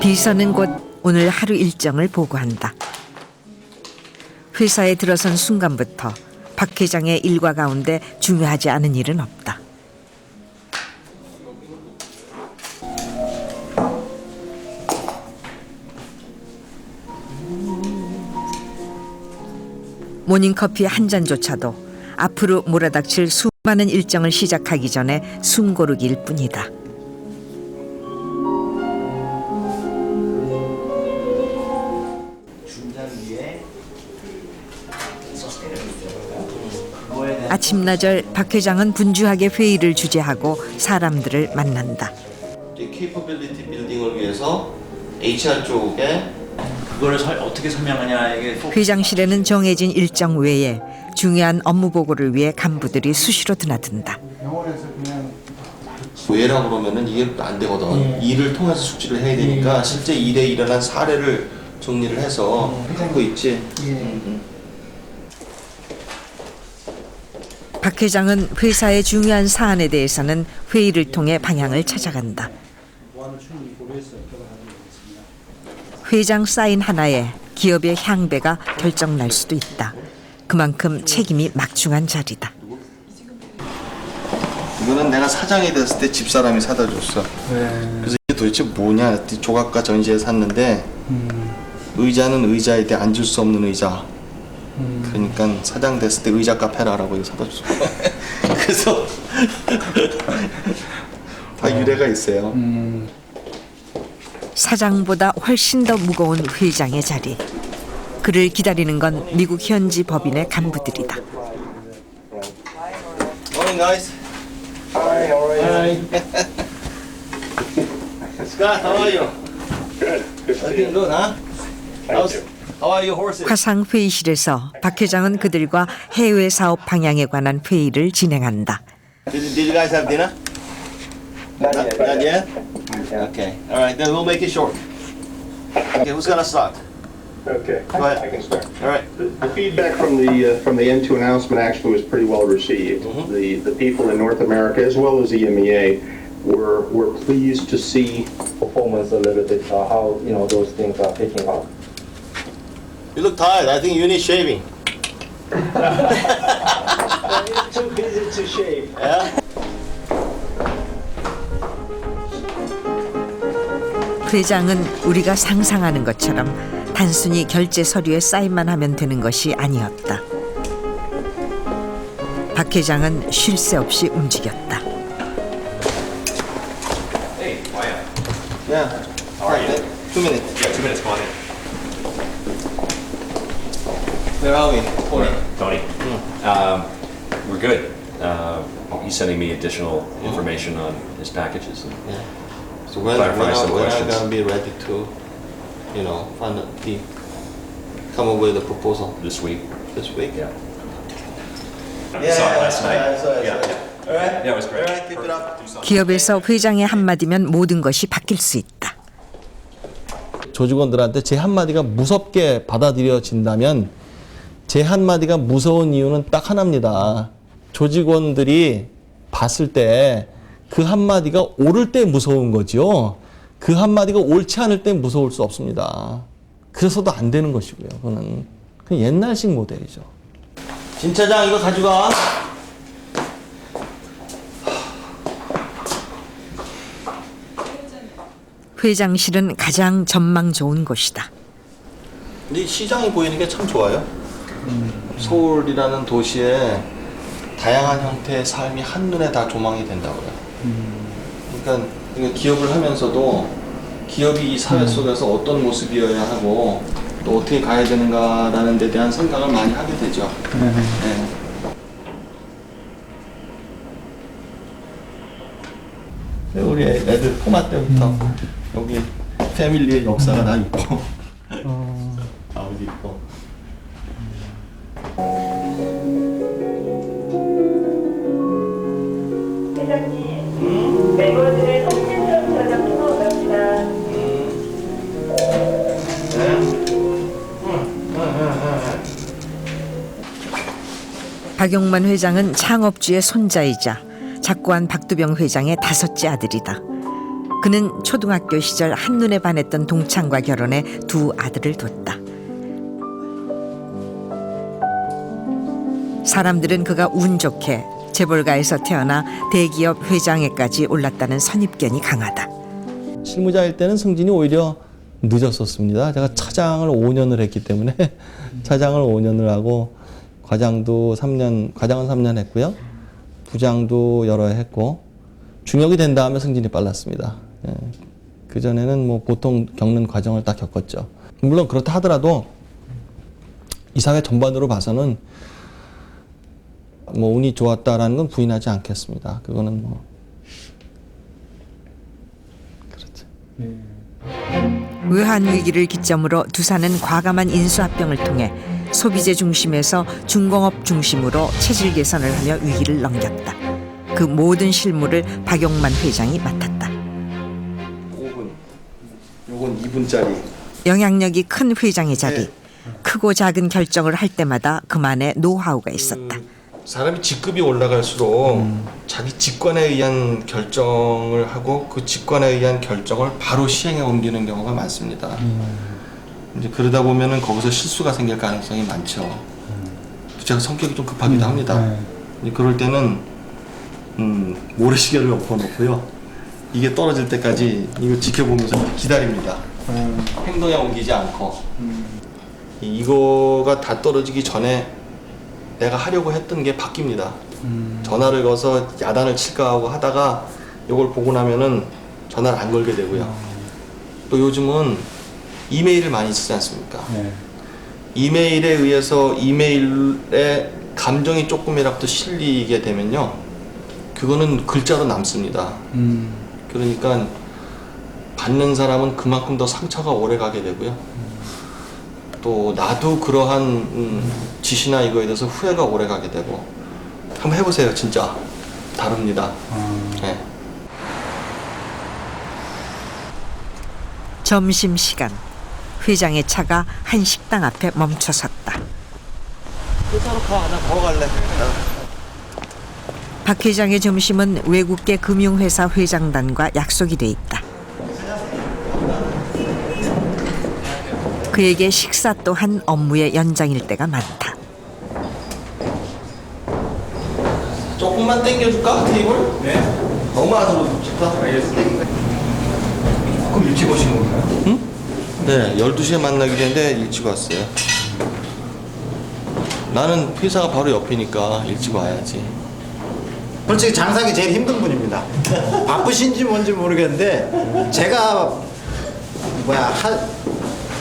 비서는 곧 오늘 하루 일정을 보고한다. 회사에 들어선 순간부터 박 회장의 일과 가운데 중요하지 않은 일은 없다. 모닝커피 한 잔조차도 앞으로 몰아닥칠 수많은 일정을 시작하기 전에 숨고르기일 뿐이다. 아침나절 박 회장은 분주하게 회의를 주재하고 사람들을 만난다. 케이퍼빌리티 빌딩을 위해서 HR 쪽에 그거를 설- 어떻게 설명하냐 이게 폭- 회장실에는 정해진 일정 외에 중요한 업무 보고를 위해 간부들이 수시로 드나든다. 외라 그러면은 이게 안 되거든. 일을 통해서 숙지를 해야 되니까 실제 일에 일어난 사례를 정리를 해서 그거 있지. 음, 음. 박 회장은 회사의 중요한 사안에 대해서는 회의를 통해 방향을 찾아간다. 회장 사인 하나에 기업의 향배가 결정 날 수도 있다. 그만큼 책임이 막중한 자리다. 이거는 내가 사장이 됐을 때 집사람이 사다 줬어. 그래서 이게 도대체 뭐냐 조각가 전시회 샀는데 의자는 의자에 대해 앉을 수 없는 의자. 그러니까 사장 됐을 때 의자 카페라라고 이거 사다 줬어. 그래서 다 유래가 있어요. 사장보다 훨씬 더 무거운 회장의 자리. 그를 기다리는 건 미국 현지 법인의 간부들이다. Morning, guys. Hi, how are you? Scott, how are you? Good. Looking good, huh? How's, how are your horses? 화상 회의실에서 박 회장은 그들과 해외 사업 방향에 관한 회의를 진행한다. Did, did you guys have dinner? Not yet. Not yet? Okay. All right, then we'll make it short. Okay, who's gonna start? Okay, Go ahead. I can start. All right. The the feedback from the, uh, from the N2 announcement actually was pretty well received. The, the people in North America, as well as the EMEA, were, were pleased to see performance a little bit, uh, how, you know, those things are picking up. You look tired. I think you need shaving. Too busy to shave. Yeah? 회장은 우리가 상상하는 것처럼 단순히 결제 서류에 사인만 하면 되는 것이 아니었다. 박 회장은 쉴 새 없이 움직였다. Hey, Wyatt. Yeah. How are you? Two minutes. Yeah, two minutes, come on in. Where are we? Tony. Tony. Um, we're good. Uh, he's sending me additional information on his packages. and- Yeah. So when, Clarify when, are, some when are questions. gonna be ready to, you know, find the, come up with a proposal This week. this week? Yeah. Yeah, Saw it last yeah, night. I I Yeah, right. Yeah, it was great. It up. 기업에서 회장의 한마디면 모든 것이 바뀔 수 있다. 조직원들한테 제 한마디가 무섭게 받아들여진다면 제 한마디가 무서운 이유는 딱 하나입니다. 조직원들이 봤을 때 그 한마디가 옳을 때 무서운 거죠. 그 한마디가 옳지 않을 때 무서울 수 없습니다. 그래서도 안 되는 것이고요. 그거는 그 옛날식 모델이죠. 진 차장 이거 가져가. 회장실은 가장 전망 좋은 곳이다. 근데 시장이 보이는 게 참 좋아요. 서울이라는 도시에 다양한 형태의 삶이 한눈에 다 조망이 된다고요. 그러니까 기업을 하면서도 기업이 이 사회 속에서 어떤 모습이어야 하고 또 어떻게 가야 되는가라는 데 대한 생각을 많이 하게 되죠. 네. 네, 우리 애- 애들 포마 때부터 여기 패밀리의 역사가 다 있고. 아버지 있고 회장님. 박용만 회장은 창업주의 손자이자 작고한 박두병 회장의 다섯째 아들이다. 그는 초등학교 시절 한눈에 반했던 동창과 결혼해 두 아들을 뒀다. 사람들은 그가 운 좋게 재벌가에서 태어나 대기업 회장에까지 올랐다는 선입견이 강하다. 실무자일 때는 승진이 오히려 늦었었습니다. 제가 차장을 5년을 했기 때문에 차장을 5년을 하고 과장도 3년, 과장은 3년 했고요. 부장도 여러 해 했고 중역이 된 다음에 승진이 빨랐습니다. 예. 그 전에는 뭐 보통 겪는 과정을 다 겪었죠. 물론 그렇다 하더라도 이 사회 전반으로 봐서는 뭐 운이 좋았다라는 건 부인하지 않겠습니다. 그거는 뭐 그렇죠. 외환 위기를 기점으로 두산은 과감한 인수합병을 통해 소비재 중심에서 중공업 중심으로 체질 개선을 하며 위기를 넘겼다. 그 모든 실무를 박용만 회장이 맡았다. 5분. 요건 2분짜리. 영향력이 큰 회장의 자리, 크고 작은 결정을 할 때마다 그만의 노하우가 있었다. 사람이 직급이 올라갈수록 자기 직관에 의한 결정을 하고 그 직관에 의한 결정을 바로 시행에 옮기는 경우가 많습니다. 이제 그러다 보면은 거기서 실수가 생길 가능성이 많죠. 제가 성격이 좀 급하기도 합니다. 이제 그럴 때는 음, 모래시계를 엎어놓고요. 이게 떨어질 때까지 이거 지켜보면서 기다립니다. 행동에 옮기지 않고 이- 이거가 다 떨어지기 전에 내가 하려고 했던 게 바뀝니다. 전화를 걸어서 야단을 칠까 하고 하다가 이걸 보고 나면은 전화를 안 걸게 되고요. 또 요즘은 이메일을 많이 쓰지 않습니까? 이메일에 의해서 이메일에 감정이 조금이라도 실리게 되면요. 그거는 글자로 남습니다. 그러니까 받는 사람은 그만큼 더 상처가 오래 가게 되고요. 또 나도 그러한 음, 짓이나 이거에 대해서 후회가 오래 가게 되고 한번 해보세요 진짜 다릅니다 네. 점심 시간, 회장의 차가 한 식당 앞에 멈춰 섰다. 회사로 가나 보러 갈래 박 회장의 점심은 외국계 금융회사 회장단과 약속이 돼 있다. 그에게 식사 또한 업무의 연장일 때가 많다. 조금만 당겨줄까 테이블? 네 너무 안으로 좋다 알겠습니다 조금 일찍 오신 건가요? 응? 네 12시에 만나기로 했는데 일찍 왔어요 나는 회사가 바로 옆이니까 일찍 와야지 솔직히 장사하기 제일 힘든 분입니다. 바쁘신지 뭔지 모르겠는데 제가 뭐야 하,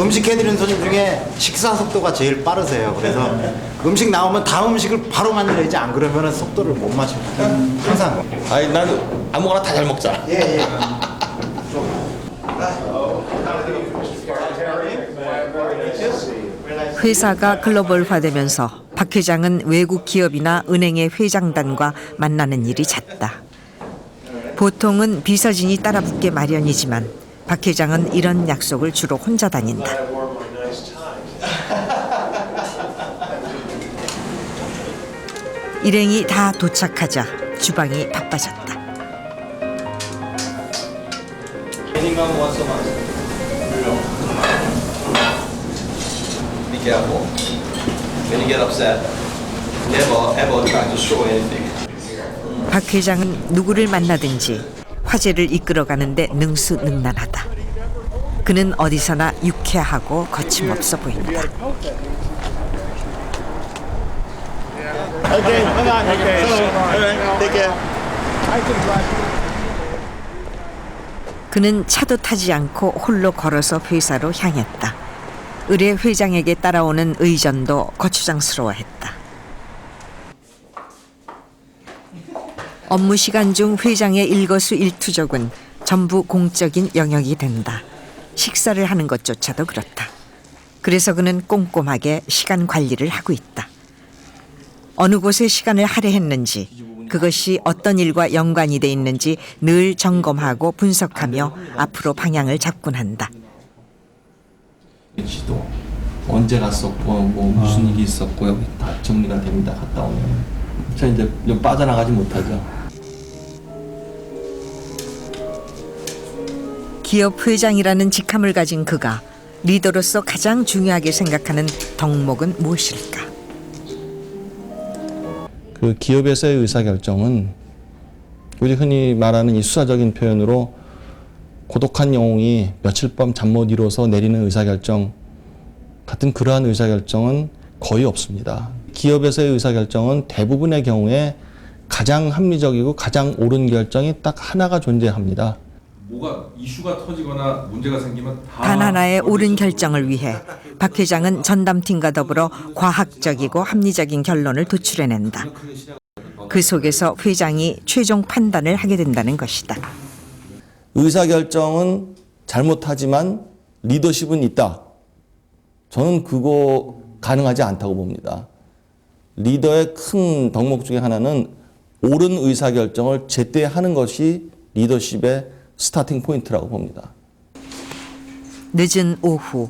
음식 해드리는 손님 중에 식사 속도가 제일 빠르세요. 그래서 음식 나오면 다음 음식을 바로 만들어야지 안 그러면 속도를 못 맞춥니다. 항상. 아니 나는 아무거나 다 잘 먹잖아 예 예. 회사가 글로벌화되면서 박 회장은 외국 기업이나 은행의 회장단과 만나는 일이 잦다. 보통은 비서진이 따라붙게 마련이지만 박 회장은 이런 약속을 주로 혼자 다닌다. 일행이 다 도착하자 주방이 바빠졌다. 박 회장은 누구를 만나든지 화제를 이끌어가는데 능수능란하다. 그는 어디서나 유쾌하고 거침없어 보인다. 그는 차도 타지 않고 홀로 걸어서 회사로 향했다. 의뢰 회장에게 따라오는 의전도 거추장스러워했다. 업무 시간 중 회장의 일거수일투족은 전부 공적인 영역이 된다. 식사를 하는 것조차도 그렇다. 그래서 그는 꼼꼼하게 시간 관리를 하고 있다. 어느 곳에 시간을 할애했는지 그것이 어떤 일과 연관이 돼 있는지 늘 점검하고 분석하며 앞으로 방향을 잡곤 한다. 지도 언제 갔었고 뭐 무슨 일이 있었고 여기 다 정리가 됩니다. 갔다 오면 저 이제 좀 빠져나가지 못하죠. 기업 회장이라는 직함을 가진 그가 리더로서 가장 중요하게 생각하는 덕목은 무엇일까? 그 기업에서의 의사결정은 우리 흔히 말하는 이 수사적인 표현으로 고독한 영웅이 며칠 밤 잠 못 이뤄서 내리는 의사결정 같은 그러한 의사결정은 거의 없습니다. 기업에서의 의사결정은 대부분의 경우에 가장 합리적이고 가장 옳은 결정이 딱 하나가 존재합니다. 뭐가 이슈가 터지거나 문제가 생기면 다단 하나의 옳은 결정을 위해 박 회장은 전담팀과 더불어 과학적이고 합리적인 결론을 도출해낸다. 그 속에서 회장이 최종 판단을 하게 된다는 것이다. 의사 결정은 잘못하지만 리더십은 있다. 저는 그거 가능하지 않다고 봅니다. 리더의 큰 덕목 중에 하나는 옳은 의사 결정을 제때 하는 것이 리더십의 스타팅 포인트라고 봅니다. 늦은 오후